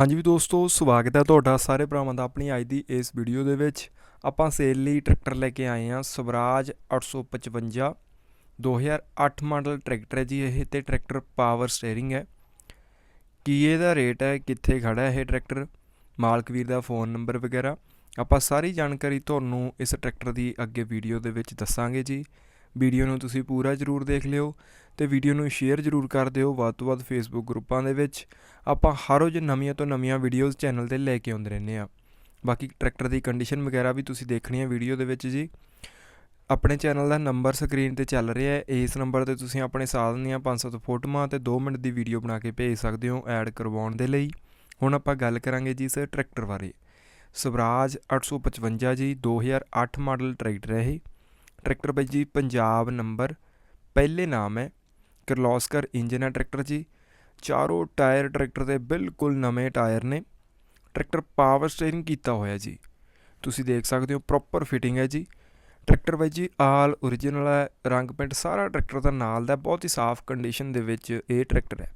ਹਾਂਜੀ ਵੀ ਦੋਸਤੋ, ਸਵਾਗਤ ਹੈ ਤੁਹਾਡਾ ਸਾਰੇ ਭਰਾਵਾਂ ਦਾ ਆਪਣੀ ਅੱਜ ਦੀ ਇਸ ਵੀਡੀਓ ਦੇ ਵਿੱਚ। ਆਪਾਂ ਸੇਲ ਲਈ ਟਰੈਕਟਰ ਲੈ ਕੇ ਆਏ ਹਾਂ, ਸਵਰਾਜ 855 2008 ਮਾਡਲ ਟਰੈਕਟਰ ਹੈ ਜੀ ਇਹ ਤੇ ਟਰੈਕਟਰ ਪਾਵਰ ਸਟੀਅਰਿੰਗ ਹੈ। ਕੀ ਇਹਦਾ ਰੇਟ ਹੈ, ਕਿੱਥੇ ਖੜਾ ਹੈ ਇਹ ਟਰੈਕਟਰ? ਮਾਲਕ ਵੀਰ ਦਾ ਫੋਨ ਨੰਬਰ ਵਗੈਰਾ। ਆਪਾਂ ਸਾਰੀ ਜਾਣਕਾਰੀ ਤੁਹਾਨੂੰ ਇਸ ਟਰੈਕਟਰ ਦੀ ਅੱਗੇ ਵੀਡੀਓ ਦੇ ਵਿੱਚ ਦੱਸਾਂਗੇ ਜੀ। ਵੀਡੀਓ ਨੂੰ ਤੁਸੀਂ ਪੂਰਾ ਜ਼ਰੂਰ ਦੇਖ ਲਿਓ ਤੇ ਵੀਡੀਓ ਨੂੰ ਸ਼ੇਅਰ ਜ਼ਰੂਰ ਕਰ ਦਿਓ ਵੱਧ ਤੋਂ ਵੱਧ ਫੇਸਬੁੱਕ ਗਰੁੱਪਾਂ ਦੇ ਵਿੱਚ। ਆਪਾਂ ਹਰ ਰੋਜ਼ ਨਵੀਆਂ ਤੋਂ ਨਵੀਆਂ ਵੀਡੀਓਜ਼ ਚੈਨਲ ਤੇ ਲੈ ਕੇ ਆਉਂਦੇ ਰਹਿੰਦੇ ਆ ਬਾਕੀ ਟਰੈਕਟਰ ਦੀ ਕੰਡੀਸ਼ਨ ਵਗੈਰਾ ਵੀ ਤੁਸੀਂ ਦੇਖਣੀ ਹੈ ਵੀਡੀਓ ਦੇ ਵਿੱਚ ਜੀ। ਆਪਣੇ ਚੈਨਲ ਦਾ ਨੰਬਰ ਸਕਰੀਨ ਤੇ ਚੱਲ ਰਿਹਾ ਹੈ। ਇਸ ਨੰਬਰ ਤੇ ਤੁਸੀਂ ਆਪਣੇ ਸਾਧਨ ਦੀਆਂ 500 ਫੋਟੋਆਂ ਤੇ 2 ਮਿੰਟ ਦੀ ਵੀਡੀਓ ਬਣਾ ਕੇ ਭੇਜ ਸਕਦੇ ਹੋ ਐਡ ਕਰਵਾਉਣ ਦੇ ਲਈ। ਹੁਣ ਆਪਾਂ ਗੱਲ ਕਰਾਂਗੇ ਜੀ ਇਸ ਟਰੈਕਟਰ ਬਾਰੇ। ਸਵਰਾਜ 855 ਜੀ 2008 ਮਾਡਲ ਟਰੈਕਟਰ ਹੈ ਇਹ। ਟਰੈਕਟਰ ਬਾਈ ਜੀ, ਪੰਜਾਬ ਨੰਬਰ, ਪਹਿਲੇ ਨਾਮ ਹੈ ਕਿਰਲੋਸਕਰ ਇੰਜਨ ਹੈ ਟਰੈਕਟਰ ਜੀ। ਚਾਰੋਂ ਟਾਇਰ ਟਰੈਕਟਰ ਦੇ ਬਿਲਕੁਲ ਨਵੇਂ ਟਾਇਰ ਨੇ। ਟਰੈਕਟਰ ਪਾਵਰ ਸਟੀਅਰਿੰਗ ਕੀਤਾ ਹੋਇਆ ਜੀ। ਤੁਸੀਂ ਦੇਖ ਸਕਦੇ ਹੋ ਪ੍ਰੋਪਰ ਫਿਟਿੰਗ ਹੈ ਜੀ। ਟਰੈਕਟਰ ਬਾਈ ਜੀ, ਆਲ origignal ਹੈ, ਰੰਗ ਪੈਂਟ ਸਾਰਾ ਟਰੈਕਟਰ ਦਾ ਨਾਲ ਦਾ ਬਹੁਤ ਹੀ ਸਾਫ਼ ਕੰਡੀਸ਼ਨ ਦੇ ਵਿੱਚ ਇਹ ਟਰੈਕਟਰ ਹੈ।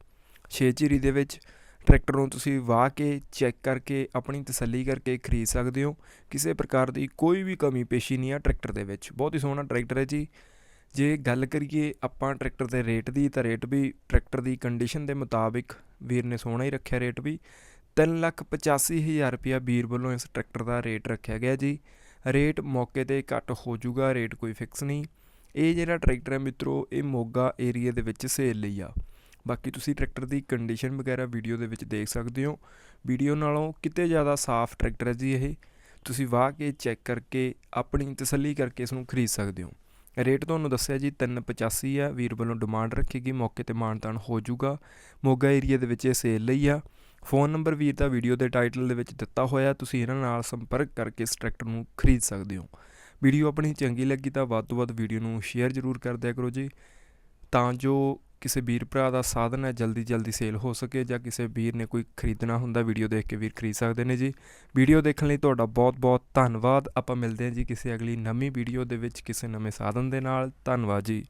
ਛੇ ਚੀਰੀ ਦੇ ਵਿੱਚ ਟਰੈਕਟਰ ਨੂੰ ਤੁਸੀਂ ਵਾਹ ਕੇ, ਚੈੱਕ ਕਰਕੇ, ਆਪਣੀ ਤਸੱਲੀ ਕਰਕੇ ਖਰੀਦ ਸਕਦੇ ਹੋ। ਕਿਸੇ ਪ੍ਰਕਾਰ ਦੀ ਕੋਈ ਵੀ ਕਮੀ ਪੇਸ਼ੀ ਨਹੀਂ ਆ ਟਰੈਕਟਰ ਦੇ ਵਿੱਚ। ਬਹੁਤ ਹੀ ਸੋਹਣਾ ਟਰੈਕਟਰ ਹੈ ਜੀ। ਜੇ ਗੱਲ ਕਰੀਏ ਆਪਾਂ ਟਰੈਕਟਰ ਦੇ ਰੇਟ ਦੀ, ਤਾਂ ਰੇਟ ਵੀ ਟਰੈਕਟਰ ਦੀ ਕੰਡੀਸ਼ਨ ਦੇ ਮੁਤਾਬਿਕ ਵੀਰ ਨੇ ਸੋਹਣਾ ਹੀ ਰੱਖਿਆ ਰੇਟ ਵੀ। ਤਿੰਨ ਲੱਖ ਪਚਾਸੀ ਹਜ਼ਾਰ ਰੁਪਇਆ ਵੀਰ ਵੱਲੋਂ ਇਸ ਟਰੈਕਟਰ ਦਾ ਰੇਟ ਰੱਖਿਆ ਗਿਆ ਜੀ। ਰੇਟ ਮੌਕੇ ਤੇ ਘੱਟ ਹੋ ਜਾਊਗਾ, ਰੇਟ ਕੋਈ ਫਿਕਸ ਨਹੀਂ। ਇਹ ਜਿਹੜਾ ਟਰੈਕਟਰ ਹੈ ਮਿੱਤਰੋ, ਇਹ ਮੋਗਾ ਏਰੀਆ ਦੇ ਵਿੱਚ ਸੇਲ ਲਈ ਆ। ਬਾਕੀ ਤੁਸੀਂ ਟਰੈਕਟਰ ਦੀ ਕੰਡੀਸ਼ਨ ਵਗੈਰਾ ਵੀਡੀਓ ਦੇ ਵਿੱਚ ਦੇਖ ਸਕਦੇ ਹੋ। ਵੀਡੀਓ ਨਾਲੋਂ ਕਿਤੇ ਜ਼ਿਆਦਾ ਸਾਫ਼ ਟਰੈਕਟਰ ਹੈ ਜੀ ਇਹ। ਤੁਸੀਂ ਵਾਹ ਕੇ ਚੈੱਕ ਕਰਕੇ, ਆਪਣੀ ਤਸੱਲੀ ਕਰਕੇ ਇਸ ਨੂੰ ਖਰੀਦ ਸਕਦੇ ਹੋ। ਰੇਟ ਤੁਹਾਨੂੰ ਦੱਸਿਆ ਜੀ 385 ਆ। ਵੀਰ ਵੱਲੋਂ ਡਿਮਾਂਡ ਰੱਖੇਗੀ। ਮੌਕੇ ਤੇ ਮਾਨਤਾਨ ਹੋ ਜਾਊਗਾ। ਮੋਗਾ ਏਰੀਆ ਦੇ ਵਿੱਚ ਇਹ ਸੇਲ ਲਈ ਆ। ਫੋਨ ਨੰਬਰ ਵੀਰ ਦਾ ਵੀਡੀਓ ਦੇ ਟਾਈਟਲ ਦੇ ਵਿੱਚ ਦਿੱਤਾ ਹੋਇਆ ਤੁਸੀਂ ਇਹਨਾਂ ਨਾਲ ਸੰਪਰਕ ਕਰਕੇ ਇਸ ਟਰੈਕਟਰ ਨੂੰ ਖਰੀਦ ਸਕਦੇ ਹੋ। ਵੀਡੀਓ ਆਪਣੀ ਚੰਗੀ ਲੱਗੀ ਤਾਂ ਵੱਧ ਤੋਂ ਵੱਧ ਵੀਡੀਓ ਨੂੰ ਸ਼ੇਅਰ ਜ਼ਰੂਰ ਕਰ ਦਿਆ ਕਰੋ ਜੀ। ਤਾਂ ਜੋ ਕਿਸੇ ਵੀਰ ਭਰਾ ਦਾ ਸਾਧਨ ਹੈ, ਜਲਦੀ ਜਲਦੀ ਸੇਲ ਹੋ ਸਕੇ ਜਾਂ ਕਿਸੇ ਵੀਰ ਨੇ ਕੋਈ ਖਰੀਦਣਾ ਹੁੰਦਾ ਵੀਡੀਓ ਦੇਖ ਕੇ ਵੀਰ ਖਰੀਦ ਸਕਦੇ ਨੇ ਜੀ। ਵੀਡੀਓ ਦੇਖਣ ਲਈ ਤੁਹਾਡਾ ਬਹੁਤ ਬਹੁਤ ਧੰਨਵਾਦ। ਆਪਾਂ ਮਿਲਦੇ ਹਾਂ ਜੀ ਕਿਸੇ ਅਗਲੀ ਨਵੀਂ ਵੀਡੀਓ ਦੇ ਵਿੱਚ ਕਿਸੇ ਨਵੇਂ ਸਾਧਨ ਦੇ ਨਾਲ। ਧੰਨਵਾਦ ਜੀ।